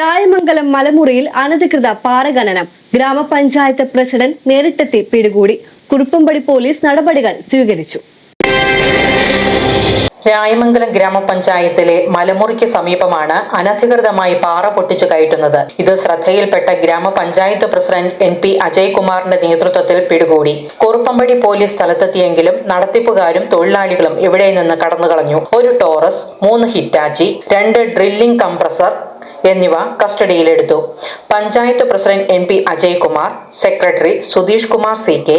രായമംഗലം മലമുറിയിൽ അനധികൃത പാറഖനനം ഗ്രാമപഞ്ചായത്ത് പ്രസിഡന്റ് നേരിട്ടെത്തി പിടികൂടി. കുറുപ്പമ്പടി പോലീസ് നടപടികൾ സ്വീകരിച്ചു. രായമംഗലം ഗ്രാമപഞ്ചായത്തിലെ മലമുറിക്ക് സമീപമാണ് അനധികൃതമായി പാറ പൊട്ടിച്ചു കയറ്റുന്നത്. ഇത് ശ്രദ്ധയിൽപ്പെട്ട ഗ്രാമപഞ്ചായത്ത് പ്രസിഡന്റ് എൻ പി അജയ്കുമാറിന്റെ നേതൃത്വത്തിൽ പിടികൂടി. കുറുപ്പമ്പടി പോലീസ് സ്ഥലത്തെത്തിയെങ്കിലും നടത്തിപ്പുകാരും തൊഴിലാളികളും ഇവിടെ നിന്ന് കടന്നുകളഞ്ഞു. ഒരു ടോറസ് മൂന്ന് ഹിറ്റാച്ചി രണ്ട് ഡ്രില്ലിംഗ് കംപ്രസർ എന്നിവ കസ്റ്റഡിയിലെടുത്തു. Panchayat president N P Ajaykumar secretary Sudheesh Kumar C K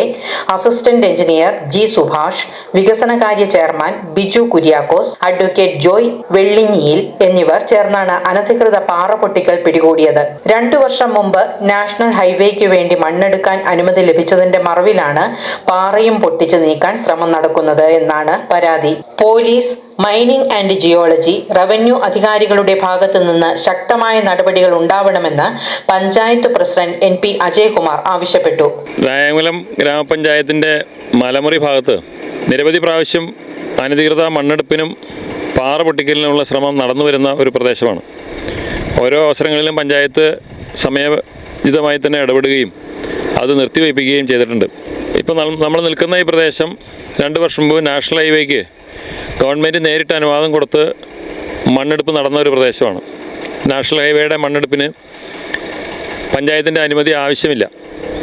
assistant engineer G Subhash വികസനകാര്യ ചെയർമാൻ ബിജു കുര്യാക്കോസ് അഡ്വക്കേറ്റ് ജോയ് വെള്ളിങ്ങിയിൽ എന്നിവർ ചേർന്നാണ് അനധികൃത പാറ പൊട്ടിക്കൽ പിടികൂടിയത്. രണ്ടു വർഷം മുമ്പ് നാഷണൽ ഹൈവേക്ക് വേണ്ടി മണ്ണെടുക്കാൻ അനുമതി ലഭിച്ചതിന്റെ മറവിലാണ് പാറയും പൊട്ടിച്ചു നീക്കാൻ ശ്രമം നടക്കുന്നത് എന്നാണ് പരാതി. Police mining and geology revenue അധികാരികളുടെ ഭാഗത്തു നിന്ന് ശക്തമായ നടപടികൾ ഉണ്ടാവണമെന്ന് panchayat president N P Ajaykumar ആവശ്യപ്പെട്ടു. രായമംഗലം ഗ്രാമപഞ്ചായത്തിന്റെ മലമുറി ഭാഗത്ത് നിരവധി പ്രാവശ്യം അനധികൃത മണ്ണെടുപ്പിനും പാറ പൊട്ടിക്കലിനുമുള്ള ശ്രമം നടന്നു വരുന്ന ഒരു പ്രദേശമാണ്. ഓരോ അവസരങ്ങളിലും പഞ്ചായത്ത് സമയോചിതമായി തന്നെ ഇടപെടുകയും അത് നിർത്തിവയ്പ്പിക്കുകയും ചെയ്തിട്ടുണ്ട്. ഇപ്പോൾ നമ്മൾ നിൽക്കുന്ന ഈ പ്രദേശം രണ്ട് വർഷം മുമ്പ് നാഷണൽ ഹൈവേക്ക് ഗവൺമെന്റ് നേരിട്ട് അനുവാദം കൊടുത്ത് മണ്ണെടുപ്പ് നടന്ന ഒരു പ്രദേശമാണ്. നാഷണൽ ഹൈവേയുടെ മണ്ണെടുപ്പിന് പഞ്ചായത്തിന്റെ അനുമതി ആവശ്യമില്ല.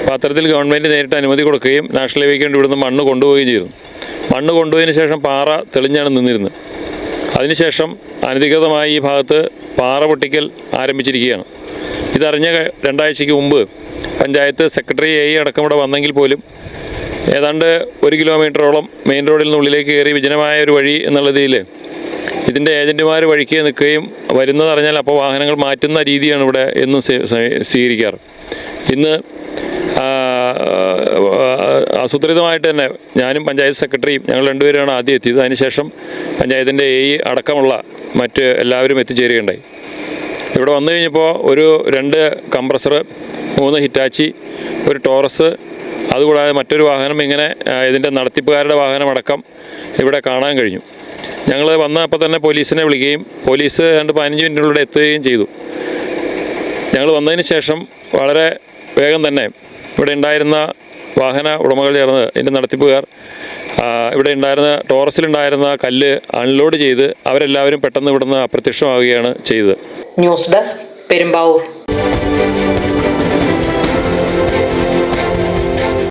പത്രത്തിൽ ഗവൺമെന്റ് നേരിട്ട് അനുമതി കൊടുക്കുകയും നാഷണൽ ഹൈവേക്ക് വേണ്ടി ഇവിടുന്ന് മണ്ണ് കൊണ്ടുപോവുകയും ചെയ്തു. മണ്ണ് കൊണ്ടുപോയതിന് ശേഷം പാറ തെളിഞ്ഞാണ് നിന്നിരുന്നത്. അതിനുശേഷം അനധികൃതമായി ഈ ഭാഗത്ത് പാറ പൊട്ടിക്കൽ ആരംഭിച്ചിരിക്കുകയാണ്. ഇതറിഞ്ഞ രണ്ടാഴ്ചയ്ക്ക് മുമ്പ് പഞ്ചായത്ത് സെക്രട്ടറി എ അടക്കം ഇവിടെ വന്നെങ്കിൽ പോലും ഏതാണ്ട് ഒരു കിലോമീറ്ററോളം മെയിൻ റോഡിൽ നിന്നുള്ളിലേക്ക് കയറി വിജനമായ ഒരു വഴി എന്നുള്ള രീതിയിൽ ഇതിന്റെ ഏജന്റുമാർ വഴിക്ക് നിൽക്കുകയും വരുന്നത് അറിഞ്ഞാൽ അപ്പോൾ വാഹനങ്ങൾ മാറ്റുന്ന രീതിയാണ് ഇവിടെ എന്നും സ്വീ- സ്വീ- സ്വീകരിക്കാറ്. ഇന്ന് ആസൂത്രിതമായിട്ട് തന്നെ ഞാനും പഞ്ചായത്ത് സെക്രട്ടറിയും ഞങ്ങൾ രണ്ടുപേരാണ് ആദ്യം എത്തിയത്. അതിനുശേഷം പഞ്ചായത്തിന്റെ എ അടക്കമുള്ള മറ്റ് എല്ലാവരും എത്തിച്ചേരുകയുണ്ടായി. ഇവിടെ വന്നു കഴിഞ്ഞപ്പോൾ ഒരു രണ്ട് കംപ്രസർ മൂന്ന് ഹിറ്റാച്ചി ഒരു ടോറസ് അതുകൂടാതെ മറ്റൊരു വാഹനം ഇങ്ങനെ ഇതിന്റെ നടത്തിപ്പുകാരുടെ വാഹനമടക്കം ഇവിടെ കാണാൻ കഴിഞ്ഞു. ഞങ്ങൾ വന്നപ്പോൾ തന്നെ പോലീസിനെ വിളിക്കുകയും പോലീസ് രണ്ട് പതിനഞ്ച് മിനിറ്റിനുള്ളിൽ എത്തുകയും ചെയ്തു. ഞങ്ങൾ വന്നതിന് ശേഷം വളരെ വേഗം തന്നെ ഇവിടെ ഉണ്ടായിരുന്ന വാഹന ഉടമകൾ ചേർന്ന് ഇതിന്റെ നടത്തിപ്പുകാർ ഇവിടെ ഉണ്ടായിരുന്ന ടോറസിലുണ്ടായിരുന്ന കല്ല് അൺലോഡ് ചെയ്ത് അവരെല്ലാവരും പെട്ടെന്ന് ഇവിടുന്ന് അപ്രത്യക്ഷമാവുകയാണ് ചെയ്തത്. News desk Perumbavoor.